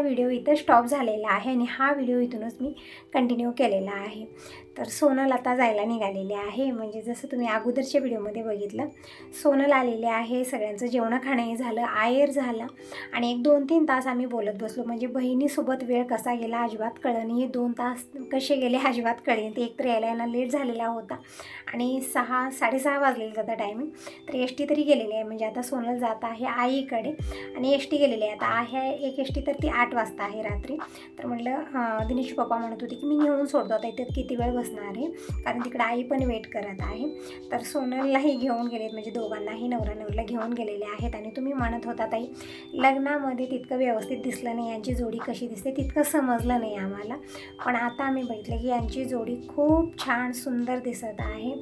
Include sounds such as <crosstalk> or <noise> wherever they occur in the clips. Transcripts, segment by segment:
Video इथं stop झालेला आहे आणि हा व्हिडिओ इथूनच मी कंटिन्यू केलेला आहे. तर सोनल आता जायला निघालेले आहे. म्हणजे जसं तुम्ही अगोदरच्या व्हिडिओमध्ये बघितलं सोनल आलेले आहे. सगळ्यांचं जेवणं खाणंही झालं आयर झालं. आणि एक दोन तीन तास आम्ही बोलत बसलो. म्हणजे बहिणीसोबत वेळ कसा गेला अजिबात कळलं हे दोन तास कसे गेले अजिबात कळे ते एकतर यायला यांना लेट झालेला होता. आणि सहा साडेसहा वाजलेला जाता टायमिंग तर एस टी तरी गेलेली आहे. म्हणजे आता सोनल जात आहे आईकडे. आणि एस टी गेलेली आहे. आता आहे एक एस टी तर ती आठ वाजता आहे रात्री. तर म्हटलं दिनेश पप्पा म्हणत होते की मी नेऊन सोडतो. आता इथं किती वेळ बस असणार आहे. कारण तिकडे आई पण वेट करत आहे. तर सोनललाही घेऊन गेलेत म्हणजे दोघांनाही नवरा नवरीला घेऊन गेलेले आहेत. आणि तुम्ही म्हणत होता ताई लग्नामध्ये तितकं व्यवस्थित दिसलं नाही. यांची जोडी कशी दिसते? तितकं समजलं नाही आम्हाला. पण आता आम्ही बघितलं की यांची जोडी खूप छान सुंदर दिसत आहे.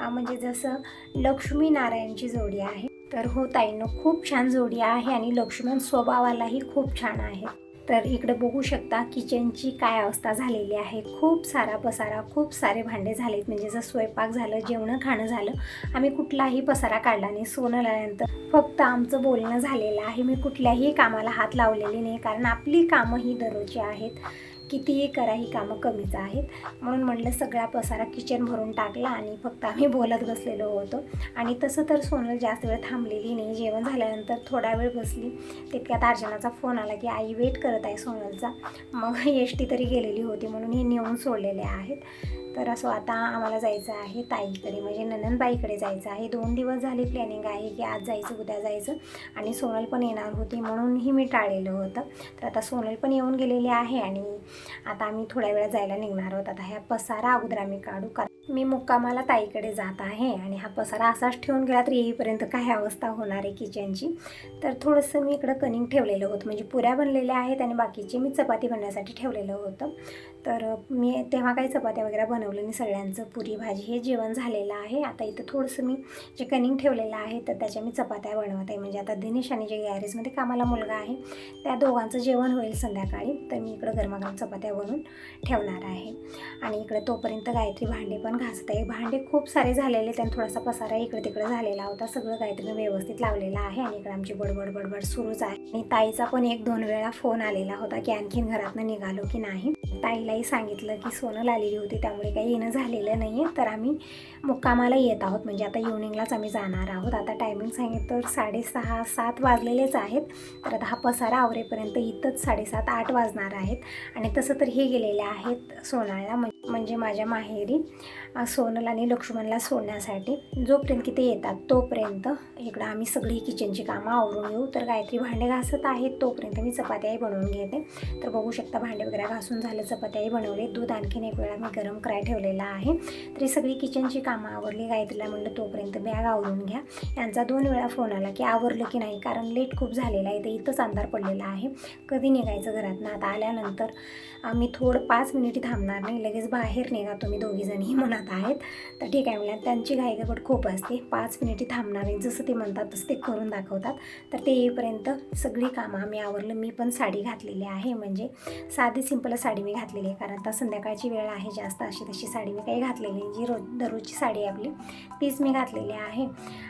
म्हणजे जसं लक्ष्मी नारायणची जोडी आहे. तर हो ताईनं खूप छान जोडी आहे. आणि लक्ष्मण स्वभावालाही खूप छान आहे. तर इकडे बघू शकता किचनची काय अवस्था झालेली आहे. खूप सारा पसारा खूप सारे भांडे झालेत. म्हणजे जर स्वयंपाक झालं जेवणं खाणं झालं आम्ही कुठलाही पसारा काढला नाही. सोनल्यानंतर फक्त आमचं बोलणं झालेलं आहे. मी कुठल्याही कामाला हात लावलेली नाही कारण आपली कामं ही दररोजची आहेत. कितीही करा ही कामं कमीच आहेत. म्हणून म्हटलं सगळा पसारा किचन भरून टाकला आणि फक्त आम्ही बोलत बसलेलो होतो. आणि तसं तर सोनल जास्त वेळ थांबलेली नाही. जेवण झाल्यानंतर थोडा वेळ बसली. तितक्यात अर्चनाचा फोन आला की आई वेट करत आहे सोनलचा. मग एस टी तरी गेलेली होती म्हणून हे नेऊन सोडलेले आहेत. तर असं आता आम्हाला जायचं आहे ताईकडे. म्हणजे ननंदबाईकडे जायचं आहे. दोन दिवस झाले प्लॅनिंग आहे की आज जायचं उद्या जायचं. आणि सोनल पण येणार होती म्हणूनही मी टाळलेलं होतं. तर आता सोनल पण येऊन गेलेली आहे आणि आता आम्ही थोड्या वेळा जायला निघणार आहोत. आता ह्या पसारा अगोदर आम्ही काढू. कारण मी मुक्कामाला ताईकडे जात आहे आणि हा पसारा असाच ठेवून गेला तर येईपर्यंत काय अवस्था होणार आहे किचनची? तर थोडंसं मी इकडं कनिंग ठेवलेलं होतं. म्हणजे पुऱ्या बनलेल्या आहेत आणि बाकीचे मी चपाती बनण्यासाठी ठेवलेलं होतं. तर मी तेव्हा काही चपात्या वगैरे बनवलं नाही. सगळ्यांचं पुरी भाजी हे जेवण झालेलं आहे. आता इथं थोडंसं मी जे कनिंग ठेवलेलं आहे तर त्याच्या मी चपात्या बनवत आहे. म्हणजे आता दिनेश आणि जे गॅरेजमध्ये कामाला मुलगा आहे त्या दोघांचं जेवण होईल संध्याकाळी. तर मी इकडं गरमागरम चपात्या बनवून ठेवणार आहे. आणि इकडं तोपर्यंत गायत्री भांडे पण घासत आहे. भांडे खूप सारे झालेले त्यांनी थोडासा पसारा इकडे तिकडे झालेला होता. सगळं काहीतरी व्यवस्थित लावलेलं आहे आणि इकडे आमची बडबड बडबड सुरूच आहे. आणि ताईचा पण एक दोन वेळा फोन आलेला होता की आणखीन घरातनं निघालो की नाही. ताईलाही सांगितलं की सोनं आलेली होती त्यामुळे काही येणं झालेलं नाही आहे. तर आम्ही मुक्कामाला येत आहोत. म्हणजे आता इव्हनिंगलाच आम्ही जाणार आहोत. आता टायमिंग सांगितलं तर साडेसहा सात वाजलेलेच आहेत. तर आता हा पसारा आवरेपर्यंत इथंच साडेसात आठ वाजणार आहेत. आणि तसं तर हे गेलेले आहेत सोनाळला म्हणजे माझ्या माहेरी. सोनल आणि लक्ष्मणला सोडण्यासाठी जोपर्यंत की ते येतात तोपर्यंत इकडं आम्ही सगळी किचनची कामं आवरून घेऊ तर गायत्री भांडे घासत आहेत तोपर्यंत मी चपात्याही बनवून घेते. तर बघू शकता भांडे वगैरे घासून झालं चपात्याही बनवले. दूध आणखीन एक वेळा मी गरम कराय ठेवलेला आहे. तरी सगळी किचनची कामं आवरली. गायत्रीला म्हणलं तोपर्यंत बॅग आवरून घ्या. यांचा दोन वेळा फोन आला की आवरलं की नाही कारण लेट खूप झालेला आहे. ते इथंच अंधार पडलेला आहे. कधी निघायचं घरातनं? आता आल्यानंतर आम्ही थोडं पाच मिनिटी थांबणार नाही. लगेच बाहेर निघा तुम्ही दोघीजणही म्हणत आहेत. तर ठीक आहे म्हणल्या त्यांची घाईगडबड खूप असते. पाच मिनिटे थांबणार आहे जसं ते म्हणतात तसं ते करून दाखवतात. तर ते येईपर्यंत सगळी कामं आम्ही आवरलं. मी पण साडी घातलेली आहे म्हणजे साधी सिंपल साडी मी घातलेली आहे. कारण आता संध्याकाळची वेळ आहे जास्त अशी तशी साडी मी काही घातलेली जी रोज दररोजची साडी आहे आपली तीच मी घातलेली आहे.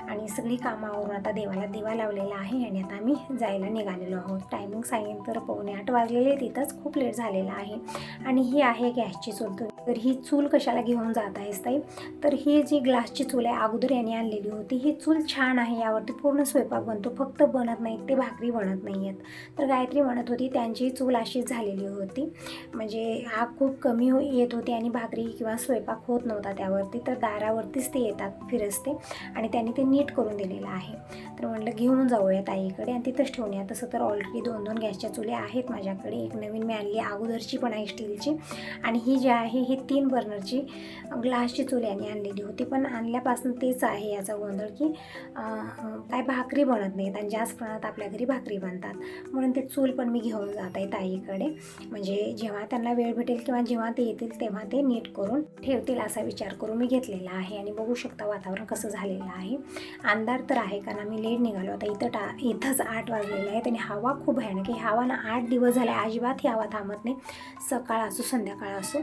आणि सगळी कामं आवरून आता देवाला दिवा लावलेला आहे आणि आता आम्ही जायला निघालेलो आहोत. टायमिंग सांगेन तर पावणे आठ वाजलेले तिथंच खूप लेट झालेला आहे. आणि ही आहे गॅसची चूल. तर ही चूल कशाला घेऊन जात आहे? आहेस ताई. तर ही जी ग्लासची चूल आहे अगोदर यांनी आणलेली होती. ही चूल छान आहे यावरती. पूर्ण स्वयंपाक बनतो. फक्त बनत नाहीत ते भाकरी बनत नाही आहेत तर गायत्री म्हणत होती त्यांची चूल अशीच झालेली होती. म्हणजे आग खूप कमी हो येत होती आणि भाकरी किंवा स्वयंपाक होत नव्हता त्यावरती. तर दारावरतीच ते येतात फिरसते. आणि त्यांनी ते नीट करून दिलेलं आहे. तर म्हटलं घेऊन जाऊया ताईकडे आणि तिथंच ठेवूया तसं तर ऑलरेडी दोन दोन गॅसच्या चुल्या आहेत माझ्याकडे. एक नवीन मी आणली अगोदरची पण आहे स्टीलची. आणि ही जी आहे ही तीन बर्नरची लास्टची चूल यांनी आणलेली होती पण आणल्यापासून तेच आहे याचा गोंधळ की काय भाकरी बनत नाहीत आणि जास्त प्रमाणात आपल्या घरी भाकरी बनतात. म्हणून ते चूल पण मी घेऊन जात आहे ताईकडे. म्हणजे जेव्हा त्यांना वेळ भेटेल किंवा जेव्हा ते येतील तेव्हा ते नीट करून ठेवतील असा विचार करून मी घेतलेला आहे. आणि बघू शकता वातावरण कसं झालेलं आहे. अंधार तर आहे कारण आम्ही लेट निघालो. आता इथं टा इथंच आठ वाजलेलं आहे आणि हवा खूप भयानक आहे. हवा ना आठ दिवस झाले अजिबात ही हवा थांबत नाही. सकाळ असो संध्याकाळ असो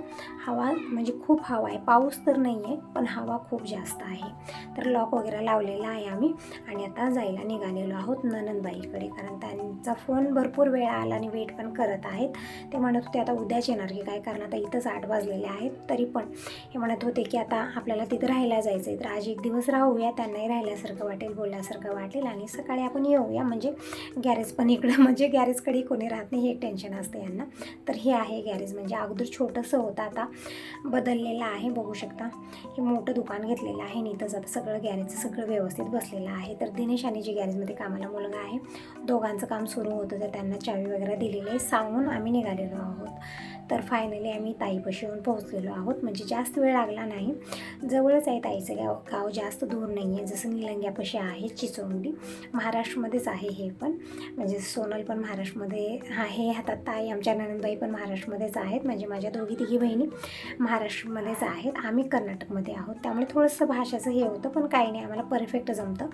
हवा म्हणजे खूप हवा आहे. पाऊस तर नाही आहे पण हवा खूप जास्त आहे. तर लॉक वगैरे लावलेला आहे आम्ही आणि आता जायला निघालेलो आहोत ननंदबाईकडे. कारण त्यांचा फोन भरपूर वेळ आला आणि वेट पण करत आहेत. ते म्हणत होते आता उद्याच येणार की काय कारण आता इथंच आठ वाजलेले आहेत. तरी पण हे म्हणत होते की आता आपल्याला तिथं राहायला जायचं आहे तर आज एक दिवस राहूया त्यांनाही राहिल्यासारखं वाटेल बोलल्यासारखं वाटेल आणि सकाळी आपण येऊया. म्हणजे गॅरेज पण इकडं म्हणजे गॅरेजकडे कोणी राहत नाही हे टेन्शन असतं यांना. तर हे आहे गॅरेज म्हणजे अगोदर छोटंसं होतं आता बदललेलं आहे. बघू शकता. हे मोठं दुकान घेतलेलं आहे. आणि इथंच आता सगळं गॅरेजचं सगळं व्यवस्थित बसलेलं आहे. तर दिनेश आणि जे गॅरेजमध्ये कामाला मुलगा आहे दोघांचं काम सुरू होतं. तर त्यांना चावी वगैरे दिलेली आहे. सांगून आम्ही निघालेलो आहोत. तर फायनली आम्ही ताईपाशी येऊन पोहोचलेलो आहोत. म्हणजे जास्त वेळ लागला नाही. जवळच आहे ताईचं गाव. गाव जास्त दूर नाही आहे जसं निलंग्यापाशी आहे चिचोंडी. महाराष्ट्रामध्येच आहे हे पण. म्हणजे सोनल पण महाराष्ट्रामध्ये आहे. हातात ताई आमच्या ननंदबाई पण महाराष्ट्रामध्येच आहेत. म्हणजे माझ्या दोघी तिघी बहिणी महाराष्ट्रामध्येच आहेत. आम्ही कर्नाटकमध्ये आहोत. त्यामुळे थोडंसं भाषाचं हे होतं पण काही नाही. आम्हाला परफेक्ट जमतं.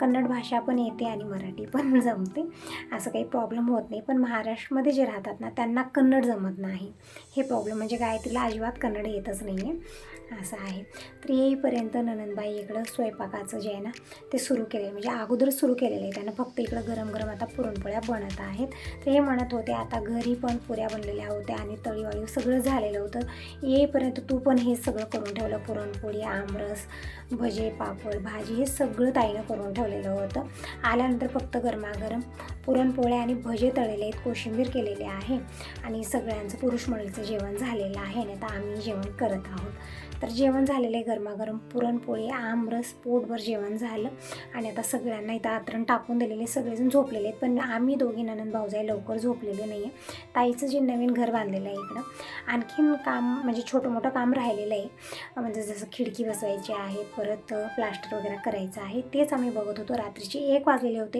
कन्नड भाषा पण येते आणि मराठी पण जमते. असं काही प्रॉब्लेम होत नाही. पण महाराष्ट्रमध्ये जे राहतात ना त्यांना कन्नड जमत नाही. हे प्रॉब्लेम म्हणजे गायत्रीला अजिबात कन्नड येतच नाही आहे असं आहे. तर येईपर्यंत ननंदबाई इकडं स्वयंपाकाचं जे आहे ना ते सुरू केले म्हणजे अगोदर सुरू केलेलं आहे. त्यांना फक्त इकडं गरम गरम आता पुरणपोळ्या बनत आहेत. तर हे म्हणत होते आता घरी पण पुऱ्या बनलेल्या होत्या आणि तळीवाळी सगळं झालेलं होतं. येईपर्यंत तू पण हे सगळं करून ठेवलं पुरणपोळी आमरस भजे पापड भाजी हे सगळं ताईनं करून ठेवलेलं होतं. आल्यानंतर फक्त गरमागरम पुरणपोळ्या आणि भजे तळलेले आहेत कोशिंबीर केलेले आहे आणि सगळ्यांचं पुरुष मंडळीचं जेवण झालेलं आहे. आणि आता आम्ही जेवण करत आहोत. तर जेवण झालेलं आहे गरमागरम पुरणपोळी आमरस पोटभर जेवण झालं आणि आता सगळ्यांना इथं आतरण टाकून दिलेले सगळेजण झोपलेले आहेत. पण आम्ही दोघी ननंद भाऊजाई लवकर झोपलेले नाही आहे ताईचं जे नवीन घर बांधलेलं आहे इकडं आणखीन काम म्हणजे छोटं मोठं काम राहिलेलं आहे. म्हणजे जसं खिडकी बसवायची आहे परत प्लास्टर वगैरे करायचं आहे. तेच आम्ही बघत होतो. रात्रीचे एक वाजलेले होते.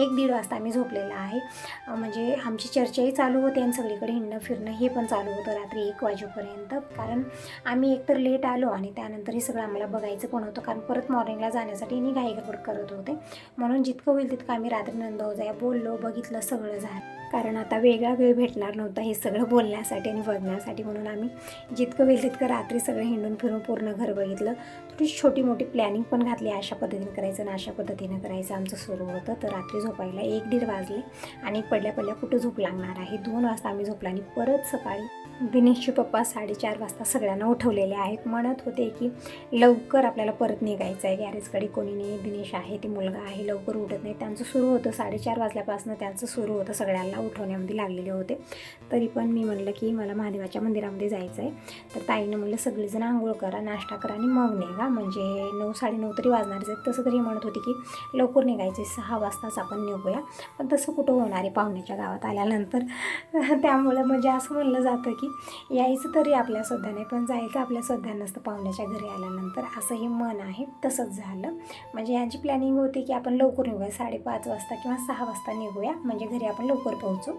एक दीड वाजता आम्ही झोपलेला आहे. म्हणजे आमची चर्चाही चालू होते आणि सगळीकडे हिंडणं फिरणं हे पण चालू होतं रात्री एक वाजेपर्यंत. कारण आम्ही एकतर लेट आलो आणि त्यानंतर हे सगळं आम्हाला बघायचं पण होतं. कारण परत मॉर्निंगला जाण्यासाठी मी घाईगडबड करत होते. म्हणून जितकं होईल तितकं आम्ही रात्री नंदवजाया बोललो बघितलं सगळं झालं. कारण आता वेगळा वेळ भेटणार नव्हता हे सगळं बोलण्यासाठी आणि बघण्यासाठी म्हणून आम्ही जितकं होईल तितकं रात्री सगळं हिंडून फिरून पूर्ण घर बघितलं. थोडी छोटी मोठी प्लॅनिंग पण घातली अशा पद्धतीने करायचं आणि अशा पद्धतीनं करायचं आमचं सुरू होतं. तर रात्री झोपायला एक दीड वाजले आणि पडल्या पडल्या कुठं झोप लागणार आहे? दोन वाजता आम्ही झोपला आणि परत सकाळी दिनेशचे पप्पा साडेचार वाजता सगळ्यांना उठवलेले आहेत. म्हणत होते की लवकर आपल्याला परत निघायचं आहे. गॅरेजकडे कोणी नाही. दिनेश आहे ती मुलगा आहे. लवकर उठत नाही. त्यांचं सुरू होतं साडेचार वाजल्यापासून. त्यांचं सुरू होतं सगळ्यांना उठवण्यामध्ये लागलेले होते. तरी पण मी म्हणलं की मला महादेवाच्या मंदिरामध्ये जायचं आहे. तर ताईनं म्हणलं सगळेजण आंघोळ करा नाश्ता करा आणि मग निघा. म्हणजे नऊ साडेनऊ तरी वाजणारच आहेत. तसं तरी म्हणत होती की लवकर निघायचे सहा वाजताच आपण निघूया. पण तसं कुठं होणार आहे? पाहुण्याच्या गावात आल्यानंतर. <laughs> त्यामुळं म्हणजे असं म्हणलं जातं की यायचं तरी आपल्या सध्या नाही पण जायचं आपल्या सध्या नसतं पाहुण्याच्या घरी आल्यानंतर. असं हे मन आहे तसंच झालं. म्हणजे यांची प्लॅनिंग होती की आपण लवकर निघूया साडेपाच वाजता किंवा सहा वाजता निघूया. म्हणजे घरी आपण लवकर पोहोचू.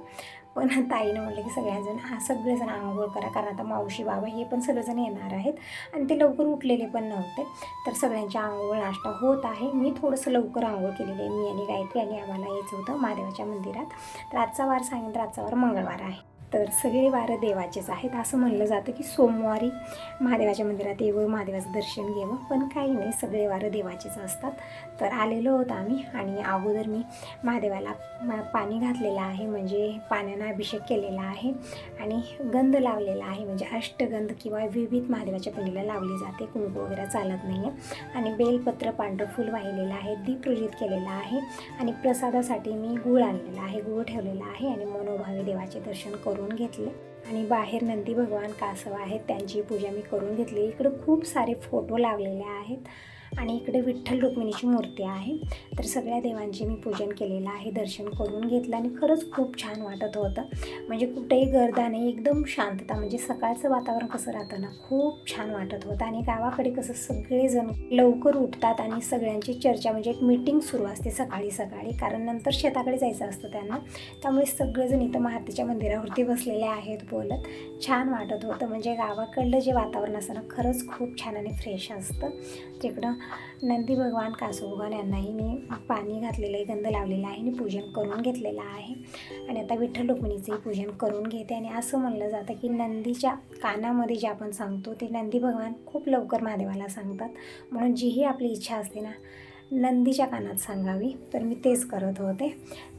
पण ताईनं म्हटलं की सगळ्याजण हा सगळेजण आंघोळ करा कारण आता मावशी बाबा हे पण सगळेजण येणार आहेत. आणि ते लवकर उठलेले पण नव्हते. तर सगळ्यांची आंघोळ नाश्ता होत आहे. मी थोडंसं लवकर आंघोळ केलेली आहे. मी आणि गायत्री आणि आम्हाला यायचं होतं महादेवाच्या मंदिरात. तर आजचा वार सांगितलं आजचा वार मंगळवार आहे. तर सगळे वारं देवाचेच आहेत. असं म्हणलं जातं की सोमवारी महादेवाच्या मंदिरात येवं महादेवाचं दर्शन घ्यावं पण काही नाही सगळे वारं देवाचेच असतात. तर आलेलो होतो आम्ही आणि अगोदर मी महादेवाला मा- पाणी घातलेलं आहे. म्हणजे पाण्यानं अभिषेक केलेला आहे आणि गंध लावलेला आहे. म्हणजे अष्टगंध किंवा विविध महादेवाच्या पिंडीला लावली जाते. कुंकू वगैरे चालत नाही आहे आणि बेलपत्र पांढरं फुल वाहिलेलं आहे. दीप केलेलं केलेला आहे. आणि प्रसादासाठी मी गूळ आणलेला आहे. गूळ ठेवलेला आहे आणि मनोभावे देवाचे दर्शन करून करून घेतले. आणि बाहेर नंदी भगवान कासव आहेत त्यांची पूजा मी करून घेतली. इकडं खूप सारे फोटो लावलेले आहेत. आणि इकडे विठ्ठल रुक्मिणीची मूर्ती आहे. तर सगळ्या देवांचे मी पूजन केलेलं आहे. दर्शन करून घेतलं आणि खरंच खूप छान वाटत होतं. म्हणजे कुठेही गर्दा नाही एकदम शांतता म्हणजे सकाळचं वातावरण कसं राहतं ना खूप छान वाटत होतं. आणि गावाकडे कसं सगळेजण लवकर उठतात आणि सगळ्यांची चर्चा म्हणजे एक मीटिंग सुरू असते सकाळी सकाळी. कारण नंतर शेताकडे जायचं असतं त्यांना. त्यामुळे सगळेजण इथं महातीच्या मंदिरावरती बसलेले आहेत बोलत. छान वाटत होतं. म्हणजे गावाकडलं जे वातावरण असतं ना खरंच खूप छान आणि फ्रेश असतं. तिकडं नंदी भगवान कासू भगवान यांनाही मी पाणी घातलेलं आहे गंध लावलेला आहे आणि पूजन करून घेतलेलं आहे. आणि आता विठ्ठल रुक्मिणीचंही पूजन करून घेते. आणि असं म्हणलं जातं की नंदीच्या कानामध्ये जे आपण सांगतो ते नंदी भगवान खूप लवकर महादेवाला सांगतात. म्हणून जीही आपली इच्छा असते ना नंदीच्या कानात सांगावी तर मी तेच करत होते.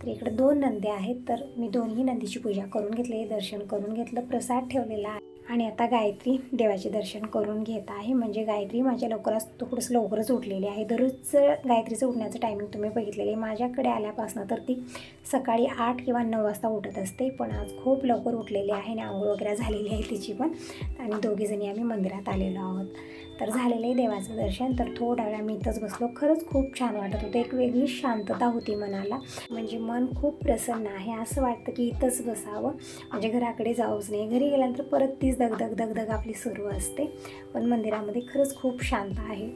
तर इकडे दोन नंदी आहेत तर मी दोन्ही नंदीची पूजा करून घेतली दर्शन करून घेतलं प्रसाद ठेवलेला आहे. आणि आता गायत्री देवाचे दर्शन करून घेत आहे. म्हणजे गायत्री माझ्या लवकरच थोडंसं लवकरच उठलेली आहे. दररोजचं गायत्रीचं उठण्याचं टायमिंग तुम्ही बघितलेलं आहे. माझ्याकडे आल्यापासून तर ती सकाळी आठ किंवा नऊ वाजता उठत असते. पण आज खूप लवकर उठलेली आहे आणि आंघोळ वगैरे झालेली आहे तिची पण. आणि दोघीजणी आम्ही मंदिरात आलेलो आहोत. तर झालेलं आहे देवाचं दर्शन. तर थोडा वेळ मी इथंच बसलो. खरंच खूप छान वाटत होतं. एक वेगळी शांतता होती मनाला. म्हणजे मन खूप प्रसन्न आहे. असं वाटतं की इथंच बसावं. म्हणजे घराकडे जाऊच नाही. घरी गेल्यानंतर परत तीच दगदग दगदग आपली सुरू असते. पण मंदिरामध्ये खरंच खूप शांत आहे.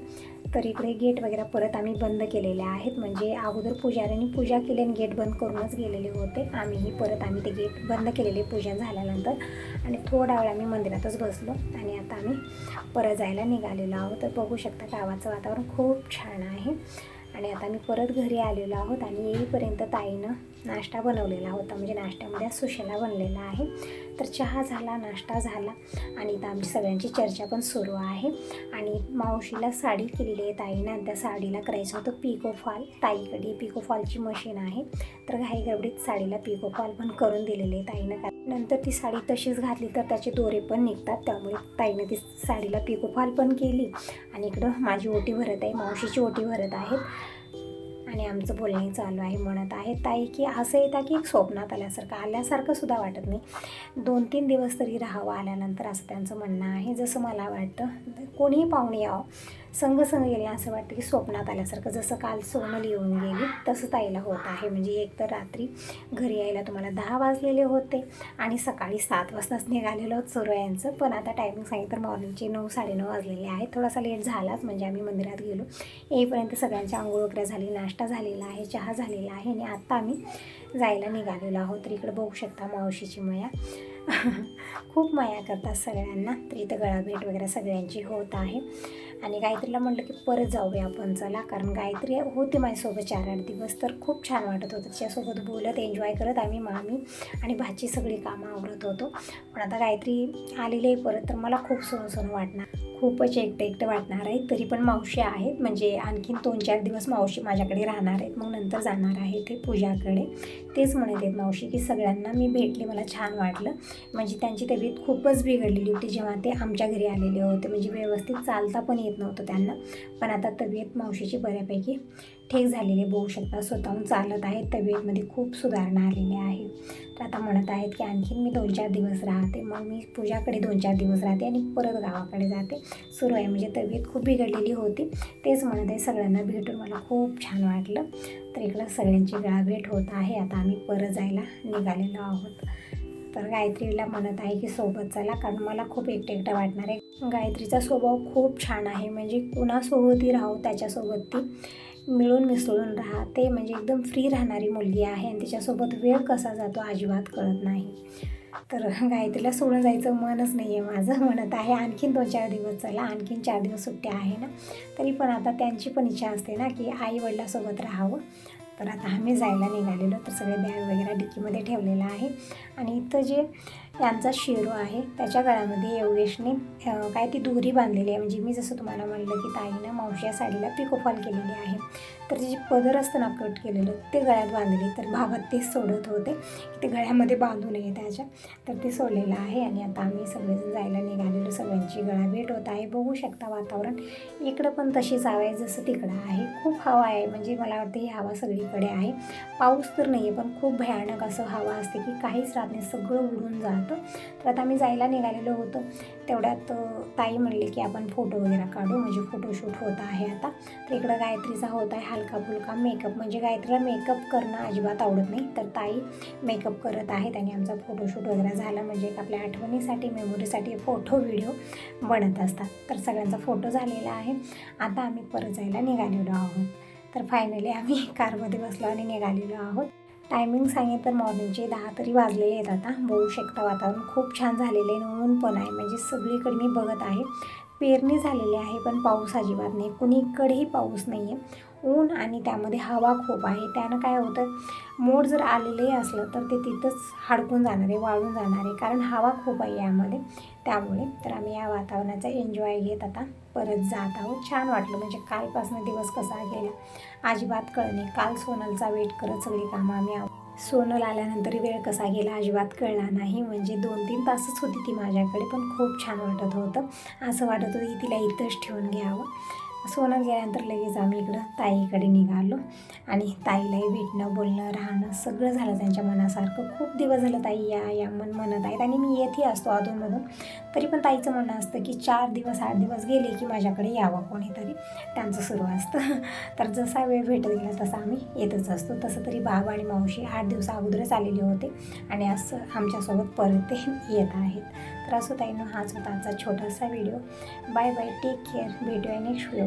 तर इकडे गेट वगैरे परत आम्ही बंद केलेले आहेत. म्हणजे अगोदर पुजाऱ्यांनी पूजा केली आणि गेट बंद करूनच गेलेले होते. आम्हीही परत आम्ही ते गेट बंद केलेले पूजा झाल्यानंतर. आणि थोडा वेळ आम्ही मंदिरातच बसलो आणि आता आम्ही परत जायला निघालेलो आहोत. तर बघू शकता गावाचं वातावरण खूप छान आहे. आणि आता मी परत घरी आलेलो आहोत आणि येईपर्यंत ताईनं नाश्ता बनवलेला होता म्हणजे नाश्त्यामध्ये आज सुशेला बनलेला आहे. तर चहा झाला नाश्ता झाला आणि इथं आमची सगळ्यांची चर्चा पण सुरू आहे. आणि मावशीला साडी केलेली आहे ताईनं आणि त्या साडीला करायचं होतं पिको फॉल ताईकडे पिको फॉलची मशीन आहे. तर घाई गडबडीत साडीला पिको फॉल पण करून दिलेले आहे ताईनं. का नंतर ती साडी तशीच घातली तर त्याचे दोरे पण निघतात. त्यामुळे ताईनं ती साडीला पिको फॉल पण केली. आणि इकडं माझी ओटी भरत आहे. मावशीची ओटी भरत आहेत. आणि आमचं बोलणंही चालू आहे म्हणत आहे ताई की असं येतं की एक स्वप्नात आल्यासारखं आल्यासारखं सुद्धा वाटत नाही. दोन तीन दिवस तरी राहावं आल्यानंतर असं त्यांचं म्हणणं आहे. जसं मला वाटतं कोणीही पाहुणे यावं. संघ संघ गेला असं वाटतं की स्वप्नात आल्यासारखं जसं काल सोनल येऊन गेली तसं ताईला होत आहे. म्हणजे एक तर रात्री घरी यायला तुम्हाला दहा वाजलेले होते आणि सकाळी सात वाजताच निघालेलो होतं सुरू यांचं. पण आता टायमिंग सांगितलं तर मॉर्निंगचे नऊ साडेनऊ वाजलेले आहे. थोडासा लेट झालाच म्हणजे आम्ही मंदिरात गेलो. येईपर्यंत सगळ्यांच्या आंघोळ वगैरे झाली नाश्ता झालेला आहे चहा झालेला आहे आणि आत्ता आम्ही जायला निघालेलो आहोत. तर इकडे बघू शकता मावशीची मया. <laughs> खूप माया करतात सगळ्यांना. तर इथं गळाभेट वगैरे सगळ्यांची होत आहे. आणि गायत्रीला म्हटलं की परत जाऊया आपण चला. कारण गायत्री होती माझ्यासोबत चार आठ दिवस. तर खूप छान वाटत होतं. तिच्यासोबत बोलत एन्जॉय करत आम्ही मामी आणि भाची सगळी कामं आवरत होतो. पण आता गायत्री आलेली आहे परत. तर मला खूप सोनं सोनं वाटणार. खूपच एकटं एकटं वाटणार आहे. तरी पण मावशी आहेत. म्हणजे आणखीन दोन चार दिवस मावशी माझ्याकडे राहणार आहेत. मग नंतर जाणार आहे ते पूजाकडे. तेच म्हणत आहेत मावशी की सगळ्यांना मी भेटले. मला छान वाटलं. म्हणजे त्यांची तब्येत खूपच बिघडलेली होती जेव्हा ते आमच्या घरी आलेले होते. म्हणजे व्यवस्थित चालता पण येत नव्हतं त्यांना. पण आता तब्येत मावशीची बऱ्यापैकी ठीक झालेली बघू शकता स्वतःहून चालत आहेत तब्येतमध्ये खूप सुधारणा आलेली आहे. तर आता म्हणत आहेत की आणखीन मी दोन चार दिवस राहते. मग मी पूजाकडे दोन चार दिवस राहते आणि परत गावाकडे जाते. सुरू आहे. म्हणजे तब्येत खूप बिघडलेली होती. तेच म्हणत आहे. सगळ्यांना भेटून मला खूप छान वाटलं. तर इकडं सगळ्यांची भेट होत आहे. आता आम्ही परत जायला निघालेलो आहोत. तर गायत्रीला म्हणत आहे की सोबत चला कारण मला खूप एकटे एकटं वाटणार आहे. गायत्रीचा स्वभाव खूप छान आहे. म्हणजे कुणासोबतही राहो त्याच्यासोबत ती मिळून मिसळून राहते म्हणजे एकदम फ्री राहणारी मुलगी आहे आणि तिच्यासोबत वेळ कसा जातो अजिबात कळत नाही. तर गायत्रीला सोडून जायचं मनच नाही आहे माझं. म्हणत आहे आणखीन दोन चार दिवस चला. आणखीन चार दिवस सुट्ट्या आहे ना? तरी पण आता त्यांची पण इच्छा असते ना की आई वडिलासोबत राहावं. तर आता आम्ही जायला निघालेलो. तर सगळे बॅग वगैरे डिक्कीमध्ये ठेवलेलं आहे. आणि इथं जे यांचा शेरू आहे. त्याच्या गळ्यामध्ये योगेशने काय ती दोरी बांधलेली आहे. म्हणजे मी जसं तुम्हाला म्हणलं की ताईनं मावशी या साडीला पिकोफॉल केलेली आहे. तर जे पदर असतं ना कट केलेलं ते गळ्यात बांधले तर भावात ते सोडत होते. ते गळ्यामध्ये बांधू नये त्याच्या. तर ते सोडलेलं आहे आणि आता आम्ही सगळेजण जायला निघालेलो. सगळ्यांची गळा भेट होत आहे. बघू शकता वातावरण. इकडं पण तशीच हवा आहे जसं तिकडं आहे. खूप हवा आहे. म्हणजे मला वाटतं ही हवा सगळीकडे आहे. पाऊस तर नाही आहे पण खूप भयानक असं हवा असते की काहीच राहत नाही. सगळं उडून जातं. तर आता आम्ही जायला निघालेलो होतो. तेवढ्यात ताई म्हणली की आपण फोटो वगैरे काढू. म्हणजे फोटोशूट होत आहे आता. तर इकडं गायत्रीचा होत आहे हलका फुलका मेकअप म्हणजे गायत्रीला मेकअप करणं अजिबात आवडत नाही. तर ताई मेकअप करत आहेत आणि आमचा फोटोशूट वगैरे झाला. म्हणजे एक आपल्या आठवणीसाठी मेमोरीसाठी फोटो व्हिडिओ बनत असतात. तर सगळ्यांचा फोटो झालेला आहे. आता आम्ही परत जायला निघालेलो आहोत. तर फायनली आम्ही <laughs> कारमध्ये बसलो आणि निघालेलो आहोत. टायमिंग सांगितलं तर मॉर्निंगचे दहा तरी वाजलेले आहेत आता. बघू शकता वातावरण खूप छान झालेलं आहे ऊन पण आहे. म्हणजे सगळीकडे मी बघत आहे. पेरणी झालेली आहे पण पाऊस अजिबात नाही. कुणीकडेही पाऊस नाही आहे ऊन आणि त्यामध्ये हवा खूप आहे. त्यानं काय होतं मोड जर आलेले असलं तर ते तिथंच हडकून जाणार आहे वाळून जाणार. आहे कारण हवा खूप आहे यामध्ये. त्यामुळे तर आम्ही या वातावरणाचा एन्जॉय घेत आता. परत जात आहोत. छान वाटलं. म्हणजे कालपासून दिवस कसा गेला. अजिबात कळणे काल सोनलचा वेट करत सगळी कामं आम्ही आहोत. सोनल आल्यानंतर वेळ कसा गेला अजिबात कळला नाही. म्हणजे दोन तीन तासच होती ती माझ्याकडे. पण खूप छान वाटत होतं. असं वाटत होतं की तिला इथंच ठेवून घ्यावं. सोनं गेल्यानंतर लगेच आम्ही इकडं ताईकडे निघालो. आणि ताईलाही भेटणं बोलणं राहणं सगळं झालं त्यांच्या मनासारखं. खूप दिवस झालं ताई या या मन म्हणत आहेत. आणि मी येतही असतो अधूनमधून. तरी पण ताईचं म्हणणं असतं की चार दिवस आठ दिवस गेले की माझ्याकडे यावं कोणीतरी. त्यांचं सुरू असतं. <laughs> तर जसा वेळ भेटत गेला तसा आम्ही येतच असतो. तसं तरी बाबा आणि मावशी आठ दिवसा अगोदरच आलेले होते. आणि असं आमच्यासोबत परत ते <laughs> येत आहेत. तर असं ताईनं हाच होता आजचा छोटासा video. Bye bye take care. भेटूया नेक्स्ट व्हिडिओ.